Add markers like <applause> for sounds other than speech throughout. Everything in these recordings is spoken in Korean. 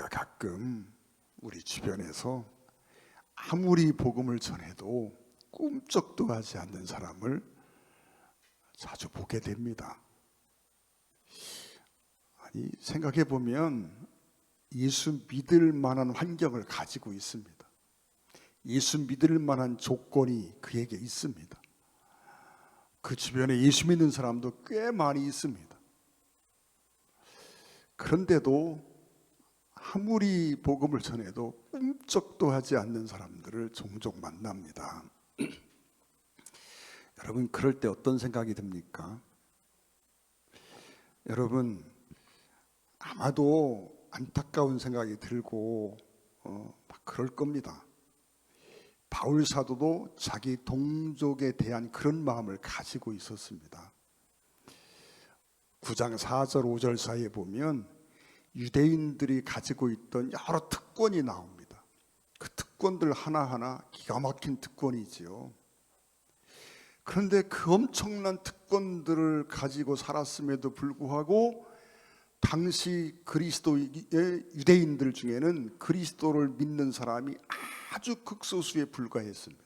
우리가 가끔 우리 주변에서 아무리 복음을 전해도 꿈쩍도 하지 않는 사람을 자주 보게 됩니다. 아니 생각해 보면 예수 믿을 만한 환경을 가지고 있습니다. 예수 믿을 만한 조건이 그에게 있습니다. 그 주변에 예수 믿는 사람도 꽤 많이 있습니다. 그런데도 아무리 복음을 전해도 꿈쩍도 하지 않는 사람들을 종종 만납니다. <clears throat> 여러분 그럴 때 어떤 생각이 듭니까? 여러분 아마도 안타까운 생각이 들고 어, 막 그럴 겁니다. 바울 사도도 자기 동족에 대한 그런 마음을 가지고 있었습니다. 9장 4절 5절 사이에 보면 유대인들이 가지고 있던 여러 특권이 나옵니다. 그 특권들 하나하나 기가 막힌 특권이지요. 그런데 그 엄청난 특권들을 가지고 살았음에도 불구하고 당시 그리스도의 유대인들 중에는 그리스도를 믿는 사람이 아주 극소수에 불과했습니다.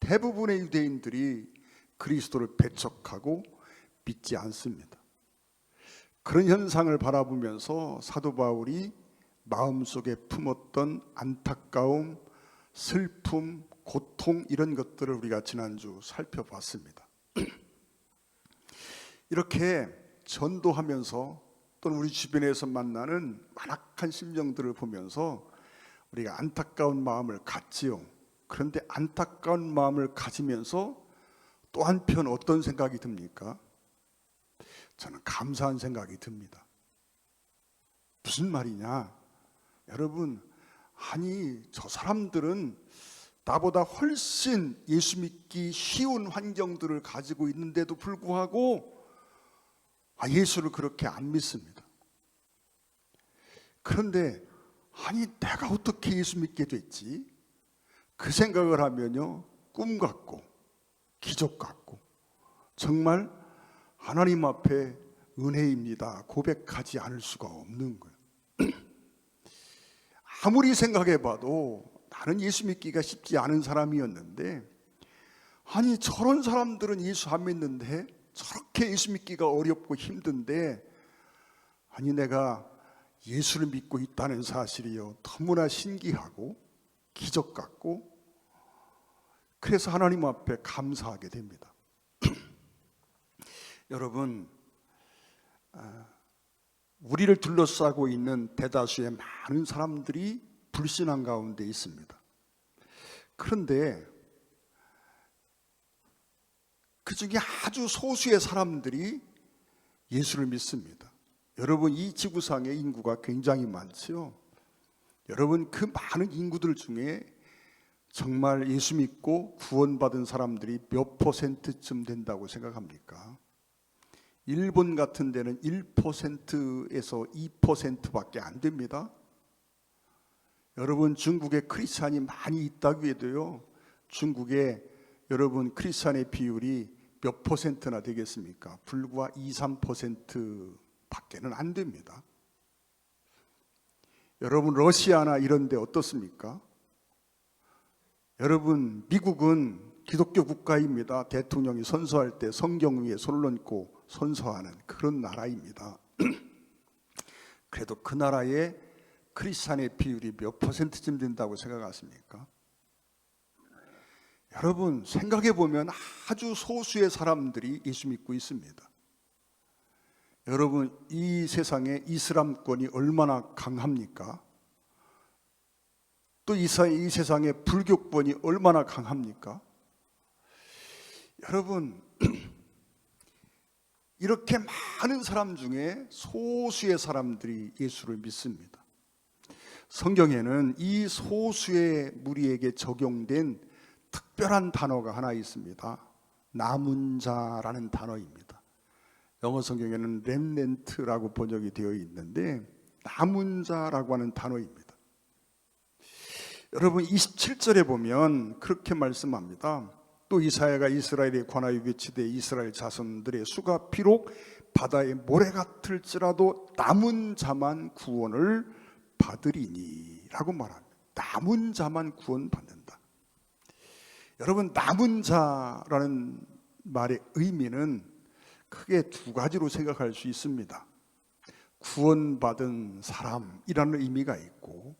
대부분의 유대인들이 그리스도를 배척하고 믿지 않습니다. 그런 현상을 바라보면서 사도 바울이 마음속에 품었던 안타까움, 슬픔, 고통 이런 것들을 우리가 지난주 살펴봤습니다. <clears throat> 이렇게 전도하면서 또는 우리 주변에서 만나는 완악한 심정들을 보면서 우리가 안타까운 마음을 갖지요. 그런데 안타까운 마음을 가지면서 또 한편 어떤 생각이 듭니까? 저는 감사한 생각이 듭니다. 무슨 말이냐? 여러분, 아니, 저 사람들은 나보다 훨씬 예수 믿기 쉬운 환경들을 가지고 있는데도 불구하고 아, 예수를 그렇게 안 믿습니다. 그런데 아니 내가 어떻게 예수 믿게 됐지? 그 생각을 하면요 꿈 같고 기적 같고 정말 하나님 앞에 은혜입니다 고백하지 않을 수가 없는 거예요. <clears throat> 아무리 생각해 봐도 나는 예수 믿기가 쉽지 않은 사람이었는데 아니 저런 사람들은 예수 안 믿는데 저렇게 예수 믿기가 어렵고 힘든데 아니 내가 예수를 믿고 있다는 사실이요 너무나 신기하고 기적 같고 그래서 하나님 앞에 감사하게 됩니다. 여러분 아, 우리를 둘러싸고 있는 대다수의 많은 사람들이 불신한 가운데 있습니다. 그런데 그 중에 아주 소수의 사람들이 예수를 믿습니다. 여러분 이 지구상의 인구가 굉장히 많죠. 여러분 그 많은 인구들 중에 정말 예수 믿고 구원받은 사람들이 몇 퍼센트쯤 된다고 생각합니까? 일본 같은 데는 1%에서 2%밖에 안 됩니다. 여러분 중국에 크리스찬이 많이 있다고 해도요. 중국에 여러분 크리스찬의 비율이 몇 퍼센트나 되겠습니까? 불과 2, 3% 밖에는 안 됩니다. 여러분 러시아나 이런 데 어떻습니까? 여러분 미국은 기독교 국가입니다. 대통령이 선서할 때 성경 위에 손을 얹고 선서하는 그런 나라입니다. <clears throat> 그래도 그 나라의 크리스찬의 비율이 몇 퍼센트쯤 된다고 생각하십니까? 여러분 생각해 보면 아주 소수의 사람들이 예수 믿고 있습니다. 여러분 이 세상에 이슬람권이 얼마나 강합니까? 또 이 세상에 불교권이 얼마나 강합니까? 여러분 <clears throat> 이렇게 많은 사람 중에 소수의 사람들이 예수를 믿습니다. 성경에는 이 소수의 무리에게 적용된 특별한 단어가 하나 있습니다. 남은 자라는 단어입니다. 영어 성경에는 렘넨트라고 번역이 되어 있는데 남은 자라고 하는 단어입니다. 여러분 27절에 보면 그렇게 말씀합니다. 또 이사야가 이스라엘에 관하여 외치되 이스라엘 자손들의 수가 비록 바다의 모래 같을지라도 남은 자만 구원을 구원받으리니라고 말합니다. 남은 자만 구원받는다. 여러분 남은 자라는 말의 의미는 크게 두 가지로 생각할 수 있습니다. 구원받은 사람이라는 의미가 있고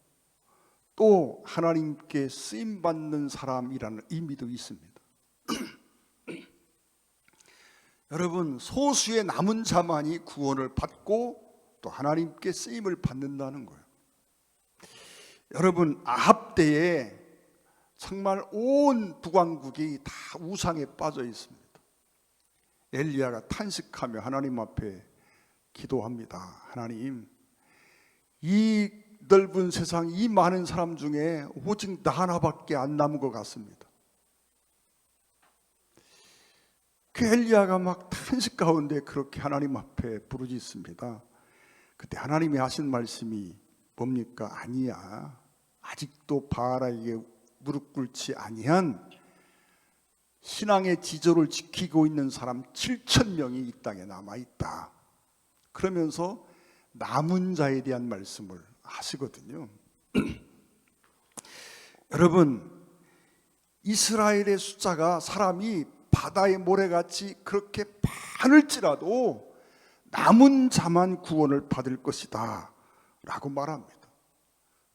또 하나님께 쓰임 받는 사람이라는 의미도 있습니다. 여러분 소수의 남은 자만이 구원을 받고 또 하나님께 쓰임을 받는다는 거예요. 여러분 아합 때에 정말 온 북왕국이 다 우상에 빠져 있습니다. 엘리야가 탄식하며 하나님 앞에 기도합니다. 하나님, 이 넓은 세상, 이 많은 사람 중에 오직 나 하나밖에 안 남은 것 같습니다. 그 엘리야가 막 탄식 가운데 그렇게 하나님 앞에 부르짖습니다. 그때 하나님이 하신 말씀이 뭡니까? 아니야. 아직도 바알에게 무릎 꿇지 아니한 신앙의 지조를 지키고 있는 사람 7천 명이 이 땅에 남아 있다. 그러면서 남은 자에 대한 말씀을 하시거든요. <clears throat> 여러분 이스라엘의 숫자가 사람이 바다의 모래같이 그렇게 많을지라도 남은 자만 구원을 받을 것이다 라고 말합니다.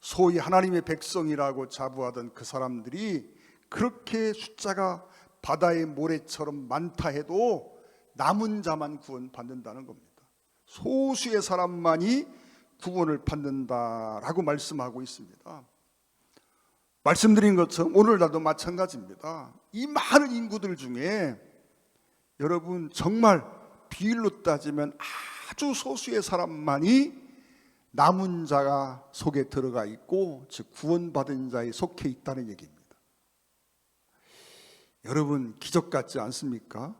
소위 하나님의 백성이라고 자부하던 그 사람들이 그렇게 숫자가 바다의 모래처럼 많다 해도 남은 자만 구원 받는다는 겁니다. 소수의 사람만이 구원을 받는다라고 말씀하고 있습니다. 말씀드린 것처럼 오늘날도 마찬가지입니다. 이 많은 인구들 중에 여러분 정말 비율로 따지면 아주 소수의 사람만이 남은 자가 속에 들어가 있고 즉 구원받은 자에 속해 있다는 얘기입니다. 여러분 기적 같지 않습니까?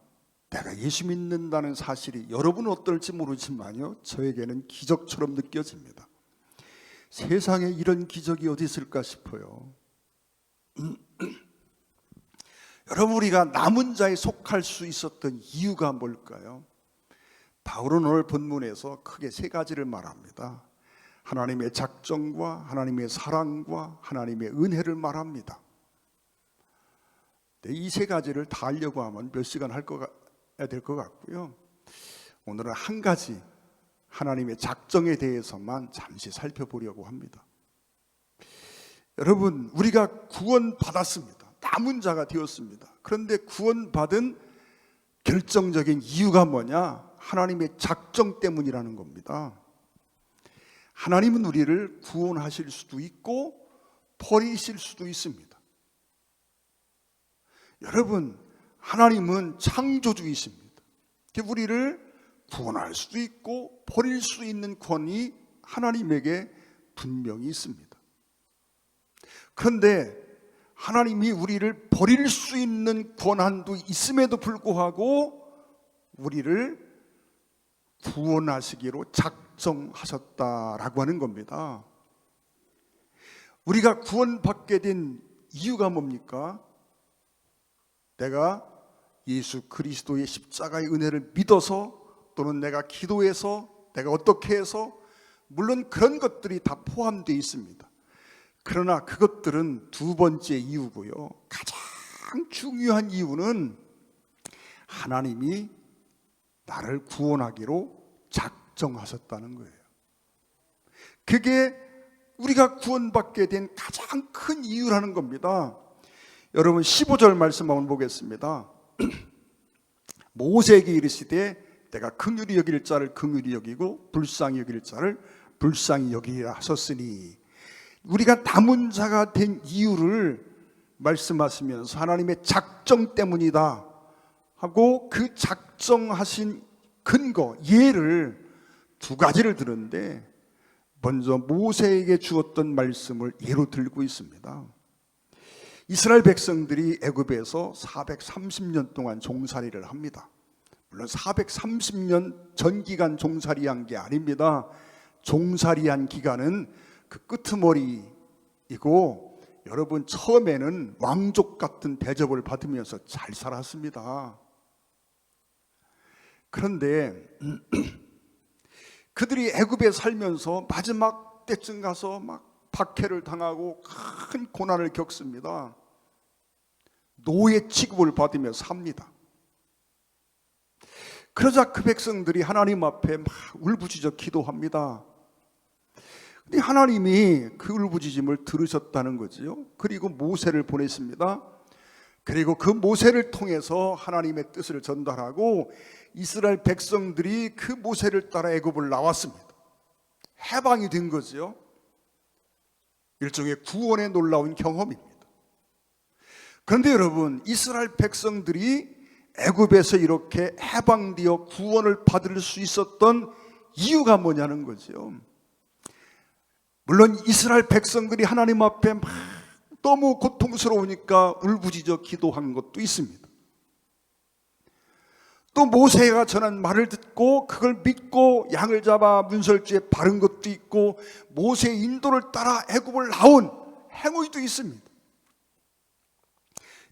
내가 예수 믿는다는 사실이 여러분은 어떨지 모르지만요. 저에게는 기적처럼 느껴집니다. 세상에 이런 기적이 어디 있을까 싶어요. <clears throat> 여러분 우리가 남은 자에 속할 수 있었던 이유가 뭘까요? 바울은 오늘 본문에서 크게 세 가지를 말합니다. 하나님의 작정과 하나님의 사랑과 하나님의 은혜를 말합니다. 이 세 가지를 다 하려고 하면 몇 시간 할거될것 같고요. 오늘은 한 가지 하나님의 작정에 대해서만 잠시 살펴보려고 합니다. 여러분, 우리가 구원받았습니다. 남은 자가 되었습니다. 그런데 구원받은 결정적인 이유가 뭐냐? 하나님의 작정 때문이라는 겁니다. 하나님은 우리를 구원하실 수도 있고 버리실 수도 있습니다. 여러분, 하나님은 창조주이십니다. 우리를 구원할 수도 있고 버릴 수 있는 권이 하나님에게 분명히 있습니다. 그런데 하나님이 우리를 버릴 수 있는 권한도 있음에도 불구하고 우리를 구원하시기로 작정하셨다라고 하는 겁니다. 우리가 구원받게 된 이유가 뭡니까? 내가 예수 그리스도의 십자가의 은혜를 믿어서 또는 내가 기도해서 내가 어떻게 해서 물론 그런 것들이 다 포함되어 있습니다. 그러나 그것들은 두 번째 이유고요. 가장 중요한 이유는 하나님이 나를 구원하기로 작정하셨다는 거예요. 그게 우리가 구원받게 된 가장 큰 이유라는 겁니다. 여러분 15절 말씀 한번 보겠습니다. <clears throat> 모세에게 이르시되 내가 긍휼히 여길 자를 긍휼히 여기고 불쌍히 여길 자를 불쌍히 여기라 하셨으니 우리가 남은 자가 된 이유를 말씀하시면서 하나님의 작정 때문이다 하고 그 작정하신 근거 예를 두 가지를 들었는데 먼저 모세에게 주었던 말씀을 예로 들고 있습니다. 이스라엘 백성들이 애굽에서 430년 동안 종살이를 합니다. 물론 430년 전 기간 종살이한 게 아닙니다. 종살이한 기간은 그 끄트머리이고 여러분 처음에는 왕족 같은 대접을 받으면서 잘 살았습니다. 그런데 <clears throat> 그들이 애굽에 살면서 마지막 때쯤 가서 막 박해를 당하고 큰 고난을 겪습니다. 노예 취급을 받으며 삽니다. 그러자 그 백성들이 하나님 앞에 막 울부짖어 기도합니다. 하나님이 그 울부짖음을 들으셨다는 거지요. 그리고 모세를 보냈습니다. 그리고 그 모세를 통해서 하나님의 뜻을 전달하고 이스라엘 백성들이 그 모세를 따라 애굽을 나왔습니다. 해방이 된 거지요. 일종의 구원의 놀라운 경험입니다. 그런데 여러분, 이스라엘 백성들이 애굽에서 이렇게 해방되어 구원을 받을 수 있었던 이유가 뭐냐는 거죠. 물론 이스라엘 백성들이 하나님 앞에 막 너무 고통스러우니까 울부짖어 기도한 것도 있습니다. 또 모세가 전한 말을 듣고 그걸 믿고 양을 잡아 문설주에 바른 것도 있고 모세의 인도를 따라 애굽을 나온 행위도 있습니다.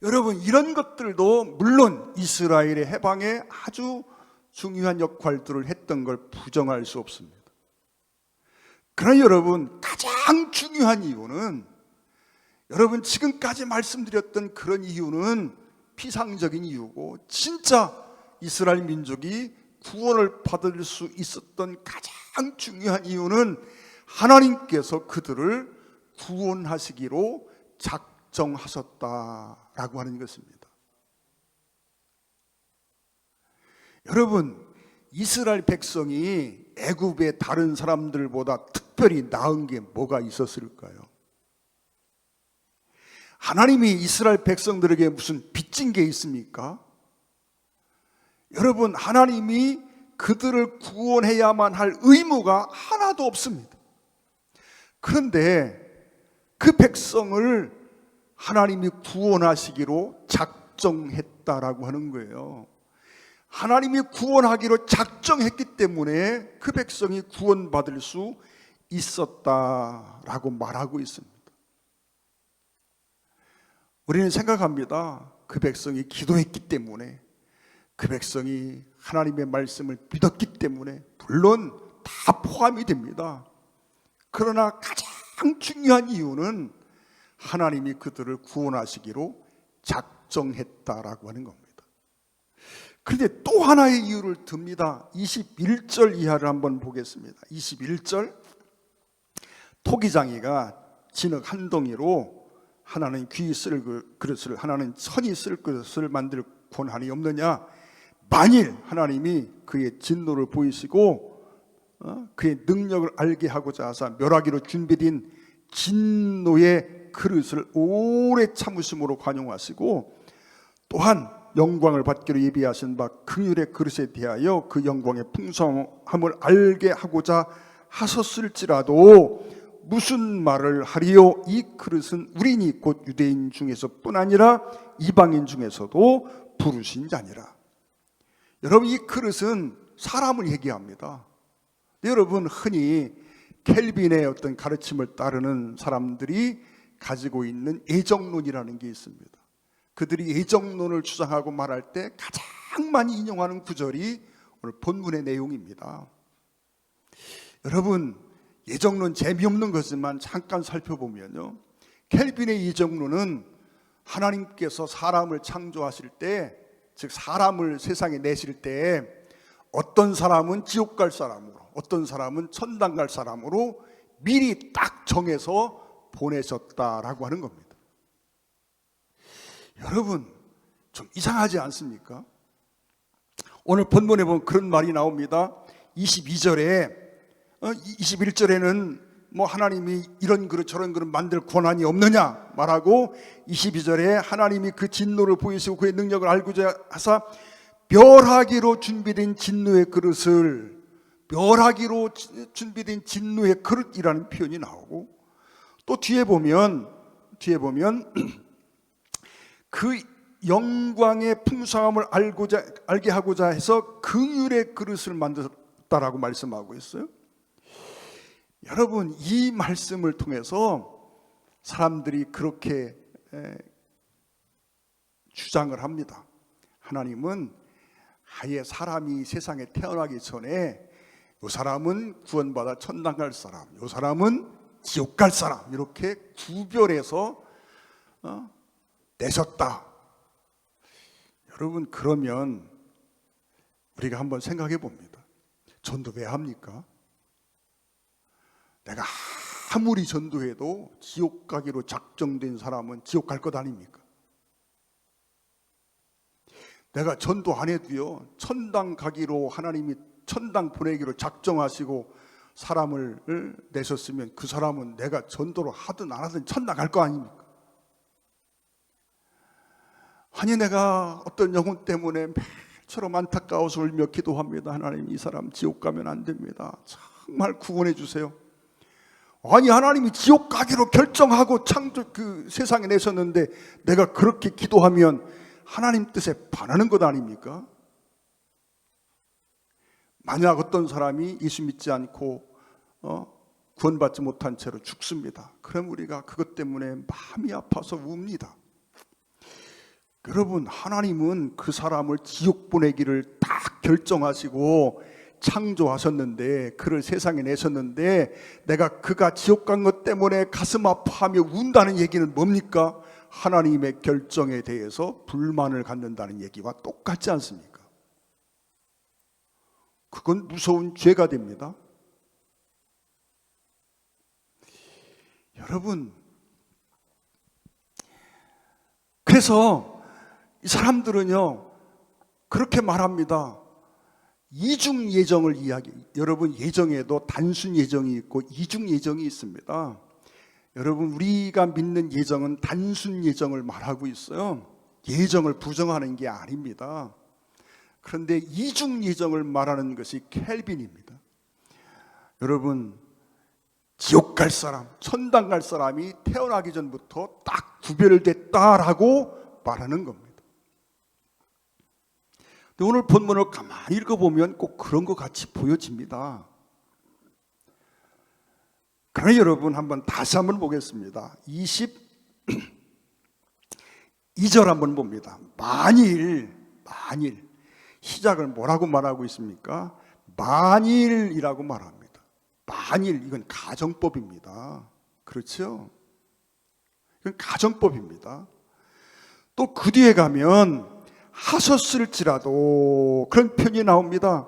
여러분 이런 것들도 물론 이스라엘의 해방에 아주 중요한 역할들을 했던 걸 부정할 수 없습니다. 그러나 여러분 가장 중요한 이유는 여러분 지금까지 말씀드렸던 그런 이유는 피상적인 이유고 진짜 이스라엘 민족이 구원을 받을 수 있었던 가장 중요한 이유는 하나님께서 그들을 구원하시기로 작정하셨다라고 하는 것입니다. 여러분 이스라엘 백성이 애굽의 다른 사람들보다 특별히 나은 게 뭐가 있었을까요? 하나님이 이스라엘 백성들에게 무슨 빚진 게 있습니까? 여러분, 하나님이 그들을 구원해야만 할 의무가 하나도 없습니다. 그런데 그 백성을 하나님이 구원하시기로 작정했다라고 하는 거예요. 하나님이 구원하기로 작정했기 때문에 그 백성이 구원받을 수 있었다라고 말하고 있습니다. 우리는 생각합니다. 그 백성이 기도했기 때문에 그 백성이 하나님의 말씀을 믿었기 때문에 물론 다 포함이 됩니다. 그러나 가장 중요한 이유는 하나님이 그들을 구원하시기로 작정했다라고 하는 겁니다. 그런데 또 하나의 이유를 듭니다. 21절 이하를 한번 보겠습니다. 21절 토기장이가 진흙 한 덩이로 하나는 귀 쓸 그릇을 하나는 선이 쓸 그릇을 만들 권한이 없느냐? 만일 하나님이 그의 진노를 보이시고 어? 그의 능력을 알게 하고자 하사 멸하기로 준비된 진노의 그릇을 오래 참으심으로 관용하시고 또한 영광을 받기로 예비하신 바 긍휼의 그릇에 대하여 그 영광의 풍성함을 알게 하고자 하셨을지라도 무슨 말을 하리요? 이 그릇은 우리니 곧 유대인 중에서뿐 아니라 이방인 중에서도 부르신 자니라. 여러분 이 그릇은 사람을 얘기합니다. 여러분 흔히 켈빈의 어떤 가르침을 따르는 사람들이 가지고 있는 애정론이라는 게 있습니다. 그들이 예정론을 주장하고 말할 때 가장 많이 인용하는 구절이 오늘 본문의 내용입니다. 여러분, 예정론 재미없는 것지만 잠깐 살펴보면요. 켈빈의 예정론은 하나님께서 사람을 창조하실 때, 즉 사람을 세상에 내실 때 어떤 사람은 지옥 갈 사람으로, 어떤 사람은 천당 갈 사람으로 미리 딱 정해서 보내셨다라고 하는 겁니다. 여러분, 좀 이상하지 않습니까? 오늘 본문에 보면 그런 말이 나옵니다. 22절에, 21절에는 어, 뭐 하나님이 이런 그릇 저런 그릇 만들 권한이 없느냐 말하고 22절에 하나님이 그 진노를 보이시고 그의 능력을 알고자 하사 멸하기로 준비된 진노의 그릇을 멸하기로 준비된 진노의 그릇이라는 표현이 나오고 또 뒤에 보면 뒤에 보면 <clears throat> 그 영광의 풍성함을 알고자 알게 하고자 해서 긍휼의 그릇을 만들었다라고 말씀하고 있어요. 여러분 이 말씀을 통해서 사람들이 그렇게 주장을 합니다. 하나님은 아예 사람이 세상에 태어나기 전에 요 사람은 구원받아 천당 갈 사람, 요 사람은 지옥 갈 사람 이렇게 구별해서 어? 내셨다. 여러분 그러면 우리가 한번 생각해 봅니다. 전도 왜 합니까? 내가 아무리 전도해도 지옥 가기로 작정된 사람은 지옥 갈 것 아닙니까? 내가 전도 안 해도요, 천당 가기로 하나님이 천당 보내기로 작정하시고 사람을 내셨으면 그 사람은 내가 전도를 하든 안 하든 천당 갈 거 아닙니까? 아니 내가 어떤 영혼 때문에 매처럼 안타까워서 울며 기도합니다. 하나님 이 사람 지옥 가면 안 됩니다. 정말 구원해 주세요. 아니 하나님이 지옥 가기로 결정하고 창조 그 세상에 내셨는데 내가 그렇게 기도하면 하나님 뜻에 반하는 것 아닙니까? 만약 어떤 사람이 예수 믿지 않고 어, 구원받지 못한 채로 죽습니다. 그럼 우리가 그것 때문에 마음이 아파서 웁니다. 여러분 하나님은 그 사람을 지옥 보내기를 딱 결정하시고 창조하셨는데 그를 세상에 내셨는데 내가 그가 지옥 간 것 때문에 가슴 아파하며 운다는 얘기는 뭡니까? 하나님의 결정에 대해서 불만을 갖는다는 얘기와 똑같지 않습니까? 그건 무서운 죄가 됩니다. 여러분, 그래서 이 사람들은요, 그렇게 말합니다. 이중 예정을 이야기. 여러분 예정에도 단순 예정이 있고 이중 예정이 있습니다. 여러분 우리가 믿는 예정은 단순 예정을 말하고 있어요. 예정을 부정하는 게 아닙니다. 그런데 이중 예정을 말하는 것이 켈빈입니다. 여러분 지옥 갈 사람, 천당 갈 사람이 태어나기 전부터 딱 구별됐다라고 말하는 겁니다. 오늘 본문을 가만히 읽어보면 꼭 그런 것 같이 보여집니다. 그러나 여러분 한번 다시 한번 보겠습니다. 22절 <clears throat> 한번 봅니다. 만일, 만일. 시작을 뭐라고 말하고 있습니까? 만일이라고 말합니다. 만일, 이건 가정법입니다. 그렇죠? 이건 가정법입니다. 또 그 뒤에 가면 하셨을지라도 그런 표현이 나옵니다.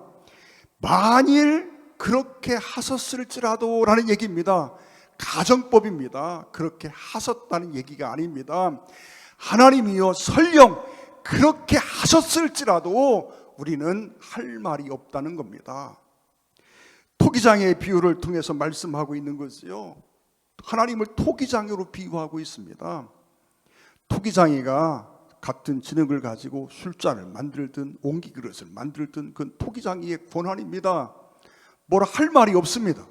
만일 그렇게 하셨을지라도 라는 얘기입니다. 가정법입니다. 그렇게 하셨다는 얘기가 아닙니다. 하나님이요 설령 그렇게 하셨을지라도 우리는 할 말이 없다는 겁니다. 토기장의 비유를 통해서 말씀하고 있는 것이요. 하나님을 토기장으로 비유하고 있습니다. 토기장이가 같은 지능을 가지고 술잔을 만들든 옹기 그릇을 만들든 그건 토기장이의 권한입니다. 뭐라 할 말이 없습니다.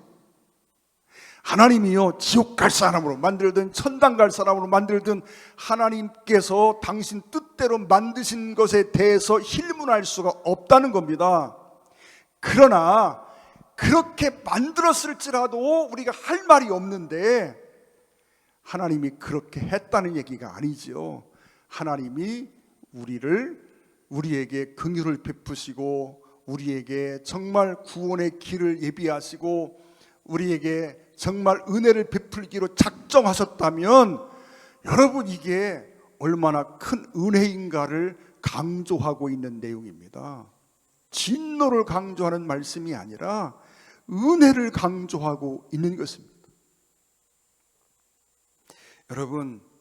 하나님이요 지옥 갈 사람으로 만들든 천당 갈 사람으로 만들든 하나님께서 당신 뜻대로 만드신 것에 대해서 힐문할 수가 없다는 겁니다. 그러나 그렇게 만들었을지라도 우리가 할 말이 없는데 하나님이 그렇게 했다는 얘기가 아니지요. 하나님이 우리를 우리에게 긍휼을 베푸시고 우리에게 정말 구원의 길을 예비하시고 우리에게 정말 은혜를 베풀기로 작정하셨다면 여러분 이게 얼마나 큰 은혜인가를 강조하고 있는 내용입니다. 진노를 강조하는 말씀이 아니라 은혜를 강조하고 있는 것입니다. 여러분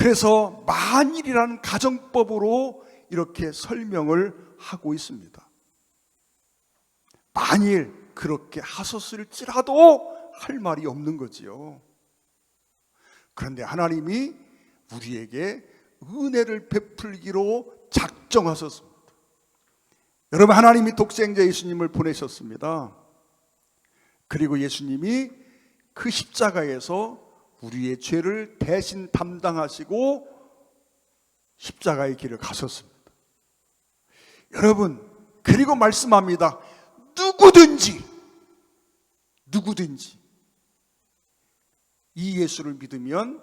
그래서 만일이라는 가정법으로 이렇게 설명을 하고 있습니다. 만일 그렇게 하셨을지라도 할 말이 없는 거지요. 그런데 하나님이 우리에게 은혜를 베풀기로 작정하셨습니다. 여러분 하나님이 독생자 예수님을 보내셨습니다. 그리고 예수님이 그 십자가에서 우리의 죄를 대신 담당하시고 십자가의 길을 가셨습니다. 여러분, 그리고 말씀합니다. 누구든지, 누구든지 이 예수를 믿으면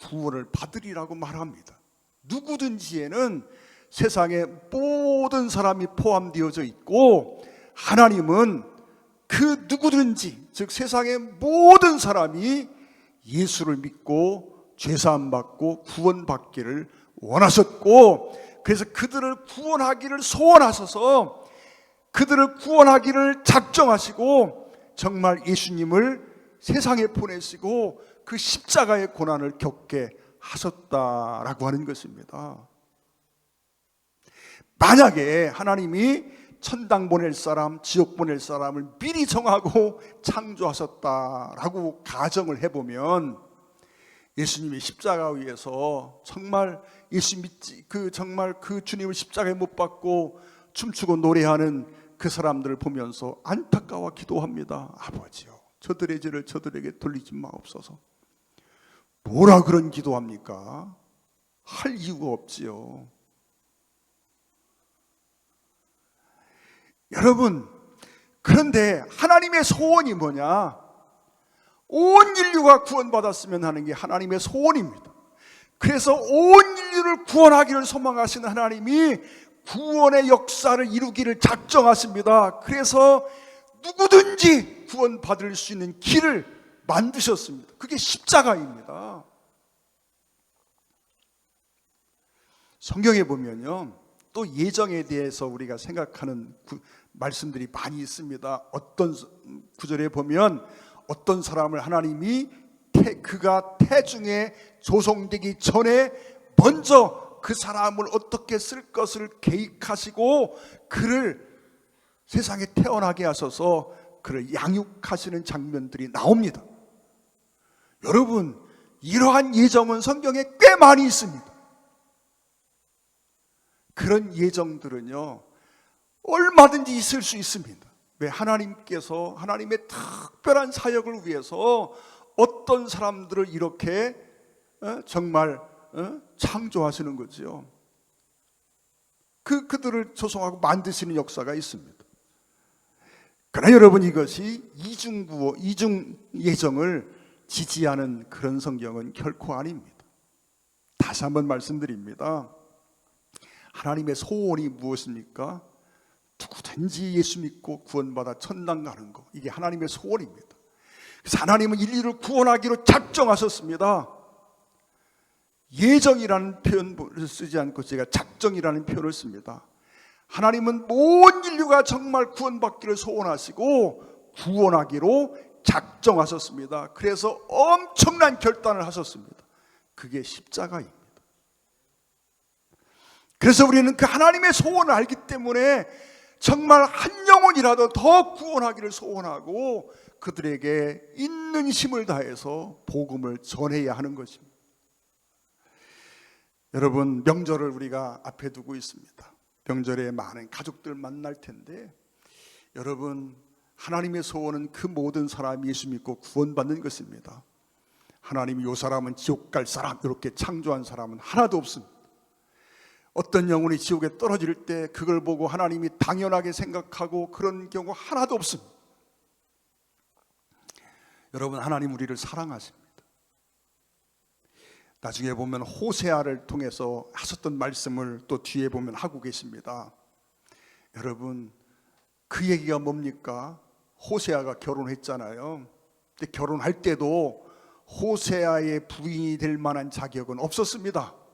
구원을 받으리라고 말합니다. 누구든지에는 세상의 모든 사람이 포함되어져 있고 하나님은 그 누구든지 즉 세상의 모든 사람이 예수를 믿고 죄사함 받고 구원받기를 원하셨고 그래서 그들을 구원하기를 소원하셔서 그들을 구원하기를 작정하시고 정말 예수님을 세상에 보내시고 그 십자가의 고난을 겪게 하셨다라고 하는 것입니다. 만약에 하나님이 천당 보낼 사람, 지옥 보낼 사람을 미리 정하고 창조하셨다라고 가정을 해보면 예수님이 십자가 위에서 정말 예수 믿지 그 정말 그 주님을 십자가에 못 박고 춤추고 노래하는 그 사람들을 보면서 안타까워 기도합니다. 아버지요, 저들의 죄를 저들에게 돌리지 마옵소서. 뭐라 그런 기도합니까? 할 이유가 없지요. 여러분, 그런데 하나님의 소원이 뭐냐? 온 인류가 구원받았으면 하는 게 하나님의 소원입니다. 그래서 온 인류를 구원하기를 소망하시는 하나님이 구원의 역사를 이루기를 작정하십니다. 그래서 누구든지 구원받을 수 있는 길을 만드셨습니다. 그게 십자가입니다. 성경에 보면요. 또 예정에 대해서 우리가 생각하는 구- 말씀들이 많이 있습니다. 어떤 구절에 보면 어떤 사람을 하나님이 태- 그가 태중에 조성되기 전에 먼저 그 사람을 어떻게 쓸 것을 계획하시고 그를 세상에 태어나게 하셔서 그를 양육하시는 장면들이 나옵니다. 여러분, 이러한 예정은 성경에 꽤 많이 있습니다. 그런 예정들은요, 얼마든지 있을 수 있습니다. 왜 하나님께서 하나님의 특별한 사역을 위해서 어떤 사람들을 이렇게 어, 정말 어, 창조하시는 거지요. 그 그들을 조성하고 만드시는 역사가 있습니다. 그러나 여러분 이것이 이중구호, 이중 예정을 지지하는 그런 성경은 결코 아닙니다. 다시 한번 말씀드립니다. 하나님의 소원이 무엇입니까? 누구든지 예수 믿고 구원받아 천당 가는 거. 이게 하나님의 소원입니다. 그래서 하나님은 인류를 구원하기로 작정하셨습니다. 예정이라는 표현을 쓰지 않고 제가 작정이라는 표현을 씁니다. 하나님은 온 인류가 정말 구원받기를 소원하시고 구원하기로 작정하셨습니다. 그래서 엄청난 결단을 하셨습니다. 그게 십자가입니다. 그래서 우리는 그 하나님의 소원을 알기 때문에 정말 한 영혼이라도 더 구원하기를 소원하고 그들에게 있는 힘을 다해서 복음을 전해야 하는 것입니다. 여러분 명절을 우리가 앞에 두고 있습니다. 명절에 많은 가족들 만날 텐데 여러분 하나님의 소원은 그 모든 사람이 예수 믿고 구원받는 것입니다. 하나님이 요 사람은 지옥 갈 사람 이렇게 창조한 사람은 하나도 없습니다. 어떤 영혼이 지옥에 떨어질 때 그걸 보고 하나님이 당연하게 생각하고 그런 경우 하나도 없습니다. 여러분 하나님 우리를 사랑하십니다. 나중에 보면 호세아를 통해서 하셨던 말씀을 또 뒤에 보면 하고 계십니다. 여러분 그 얘기가 뭡니까? 호세아가 결혼했잖아요. 근데 결혼할 때도 호세아의 부인이 될 만한 자격은 없었습니다.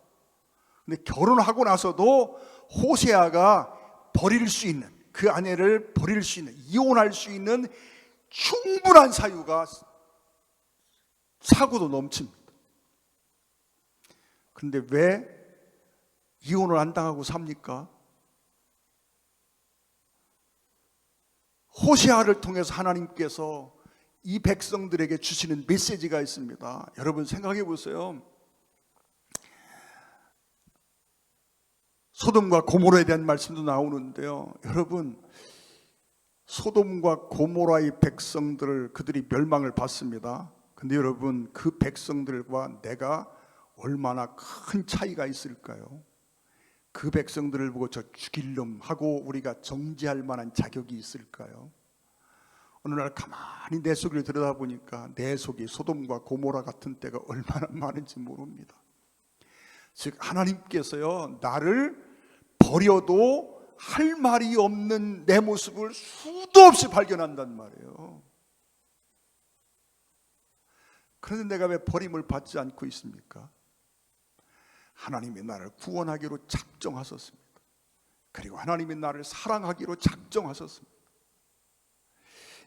근데 결혼하고 나서도 호세아가 버릴 수 있는 그 아내를 버릴 수 있는 이혼할 수 있는 충분한 사유가 사고도 넘칩니다. 근데 왜 이혼을 안 당하고 삽니까? 호세아를 통해서 하나님께서 이 백성들에게 주시는 메시지가 있습니다. 여러분 생각해 보세요. 소돔과 고모라에 대한 말씀도 나오는데요. 여러분, 소돔과 고모라의 백성들을 그들이 멸망을 받습니다. 근데 여러분, 그 백성들과 내가 얼마나 큰 차이가 있을까요? 그 백성들을 보고 저 죽일 놈 하고 우리가 정지할 만한 자격이 있을까요? 어느 날 가만히 내 속을 들여다보니까 내 속이 소돔과 고모라 같은 때가 얼마나 많은지 모릅니다. 즉 하나님께서요 나를 버려도 할 말이 없는 내 모습을 수도 없이 발견한단 말이에요. 그런데 내가 왜 버림을 받지 않고 있습니까? 하나님이 나를 구원하기로 작정하셨습니다. 그리고 하나님이 나를 사랑하기로 작정하셨습니다.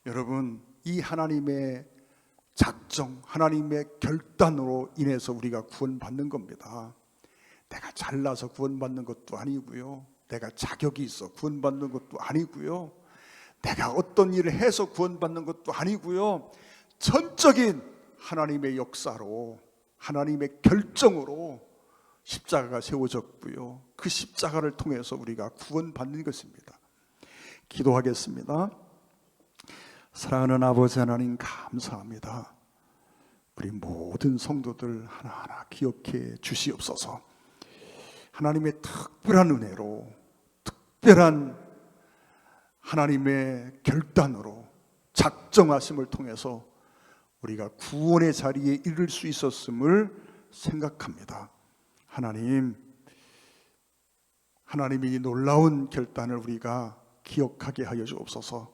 여러분, 이 하나님의 작정, 하나님의 결단으로 인해서 우리가 구원받는 겁니다. 내가 잘나서 구원받는 것도 아니고요. 내가 자격이 있어 구원받는 것도 아니고요. 내가 어떤 일을 해서 구원받는 것도 아니고요. 전적인 하나님의 역사로 하나님의 결정으로 십자가가 세워졌고요. 그 십자가를 통해서 우리가 구원받는 것입니다. 기도하겠습니다. 사랑하는 아버지 하나님 감사합니다. 우리 모든 성도들 하나하나 기억해 주시옵소서. 하나님의 특별한 은혜로 특별한 하나님의 결단으로 작정하심을 통해서 우리가 구원의 자리에 이를 수 있었음을 생각합니다. 하나님, 하나님의 이 놀라운 결단을 우리가 기억하게 하여 주옵소서.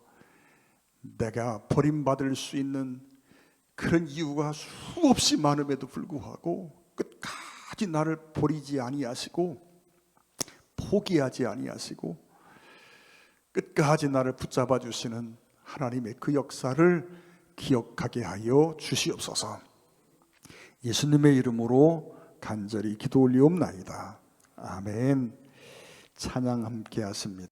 내가 버림받을 수 있는 그런 이유가 수없이 많음에도 불구하고 끝까지 나를 버리지 아니하시고 포기하지 아니하시고 끝까지 나를 붙잡아 주시는 하나님의 그 역사를 기억하게 하여 주시옵소서. 예수님의 이름으로 간절히 기도 올리옵나이다. 아멘. 찬양 함께 하십니다.